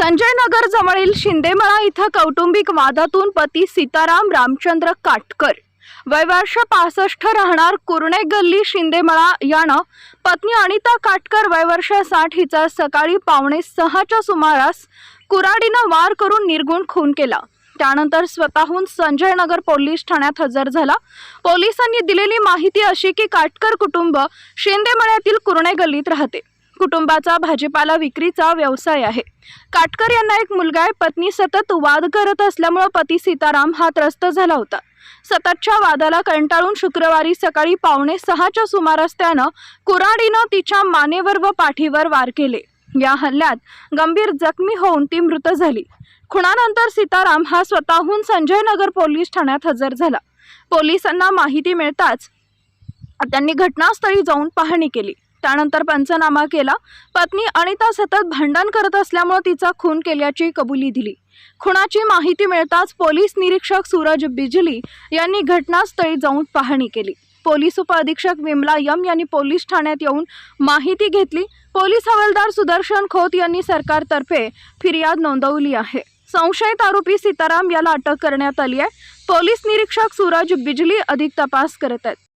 संजय नगर जवळील शिंदेमळा इथं कौटुंबिक वादातून पती सीताराम रामचंद्र काटकर. वय वर्ष पासष्ट राहणार कुरणे गल्ली शिंदेमळा यानं पत्नी अनिता काटकर वयवर्ष साठ हिचा सकाळी पावणे सहाच्या सुमारास कुराडीनं वार करून निर्गुण खून केला. त्यानंतर स्वतःहून संजय नगर पोलीस ठाण्यात हजर झाला. पोलिसांनी दिलेली माहिती अशी की काटकर कुटुंब शिंदेमळ्यातील कुरणे गल्लीत राहते. कुटुंबाचा भाजीपाला विक्रीचा व्यवसाय आहे. काटकर यांना एक मुलगा आहे. पत्नी सतत वाद करत असल्यामुळे पती सीताराम हा त्रस्त झाला होता. सततच्या वादाला कंटाळून शुक्रवारी सकाळी पावणे सहाच्या सुमारास त्यानं कुऱ्हाडीनं तिच्या मानेवर व पाठीवर वार केले. या हल्ल्यात गंभीर जखमी होऊन ती मृत झाली. खुणानंतर सीताराम हा स्वतःहून संजय नगर पोलीस ठाण्यात हजर झाला. पोलिसांना माहिती मिळताच त्यांनी घटनास्थळी जाऊन पाहणी केली. त्यानंतर पंचनामा केला. पत्नी अनिता सतत भांडण करत असल्यामुळे तिचा खून केल्याची कबुली दिली. खुनाची माहिती मिळताच पोलीस निरीक्षक सूरज बिजली यांनी घटनास्थळी जाऊन पाहणी केली. पोलीस उपअधीक्षक विमला यम यांनी पोलीस ठाण्यात येऊन माहिती घेतली. पोलीस हवालदार सुदर्शन खोत यांनी सरकारतर्फे फिर्याद नोंदवली आहे. संशयित आरोपी सीताराम याला अटक करण्यात आली आहे. पोलीस निरीक्षक सूरज बिजली अधिक तपास करत आहेत.